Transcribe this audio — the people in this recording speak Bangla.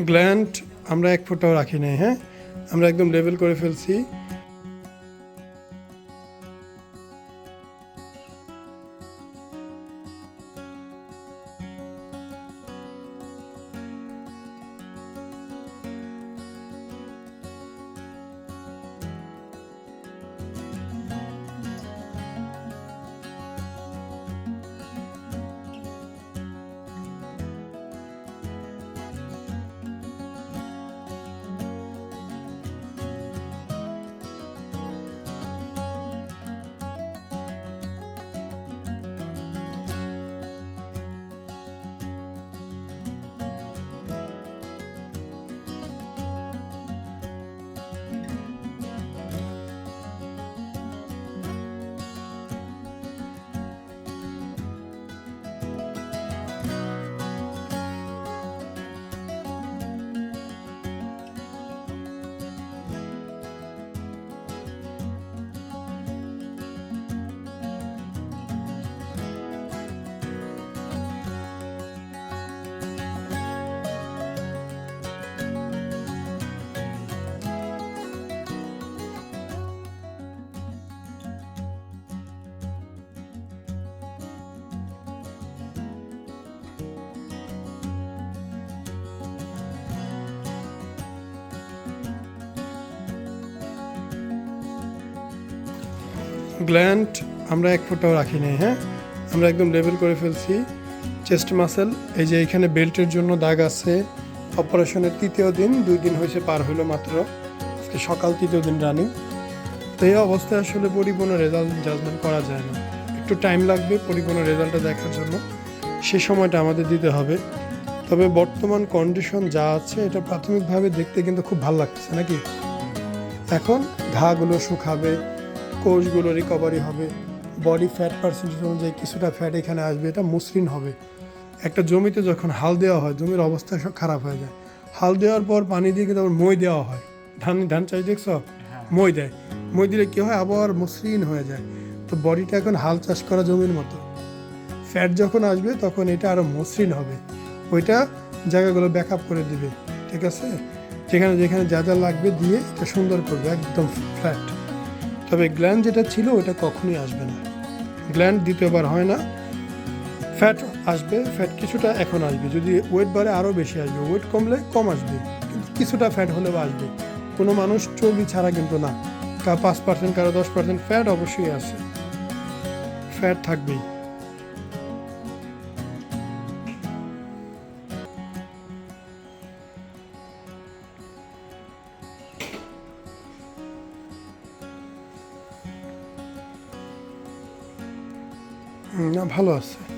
গ্ল্যান্ড আমরা এক ফুটাও রাখি নাই হ্যাঁ? আমরা একদম লেভেল করে ফেলছি। গ্ল্যান্ড আমরা এক ফুটাও রাখি নাই হ্যাঁ? আমরা একদম লেভেল করে ফেলছি। চেস্ট মাসেল এই যে এখানে বেল্টের জন্য দাগ আছে। অপারেশনের তৃতীয় দিন, দুই দিন হয়েছে পার হলো মাত্র। আজকে সকাল তৃতীয় দিন রানিং তো এই অবস্থায় আসলে পরিপূর্ণ রেজাল্ট জাজমেন্ট করা যায় না। একটু টাইম লাগবে পরিপূর্ণ রেজাল্টটা দেখার জন্য। সে সময়টা আমাদের দিতে হবে। তবে বর্তমান কন্ডিশন যা আছে, এটা প্রাথমিকভাবে দেখতে কিন্তু খুব ভালো লাগতেছে, নাকি? এখন ঘাগুলো শুকাবে কোষগুলো রিকভারি হবে বডি ফ্যাট পার্সেন্টেজ অনুযায়ী কিছুটা ফ্যাট এখানে আসবে এটা মসৃণ হবে। একটা জমিতে যখন হাল দেওয়া হয় জমির অবস্থা সব খারাপ হয়ে যায়। হাল দেওয়ার পর পানি দিয়ে আবার মই দেওয়া হয়। ধান ধান চাষ দেখছ? মই দেয়। মই দিলে কী হয়? আবার মসৃণ হয়ে যায়। তো বডিটা এখন হাল চাষ করা জমির মতো। ফ্যাট যখন আসবে তখন এটা আরও মসৃণ হবে। ওইটা জায়গাগুলো ব্যাক আপ করে দিবে। ঠিক আছে? যেখানে যেখানে যা যা লাগবে দিয়ে এটা সুন্দর করবে একদম ফ্ল্যাট তবে গ্ল্যান্ড যেটা ছিল ওটা কখনোই আসবে না। গ্ল্যান্ড দ্বিতীয়বার হয় না। ফ্যাট আসবে, ফ্যাট কিছুটা এখন আসবে। যদি ওয়েট বাড়ে, আরও বেশি আসবে। ওয়েট কমলে কম আসবে। কিন্তু কিছুটা ফ্যাট হলেও আসবে। কোনো মানুষ চর্বি ছাড়া কিন্তু না। কারও পাঁচ পার্সেন্ট কারও দশ পার্সেন্ট ফ্যাট অবশ্যই আছে ফ্যাট থাকবেই। না ভালো আছে।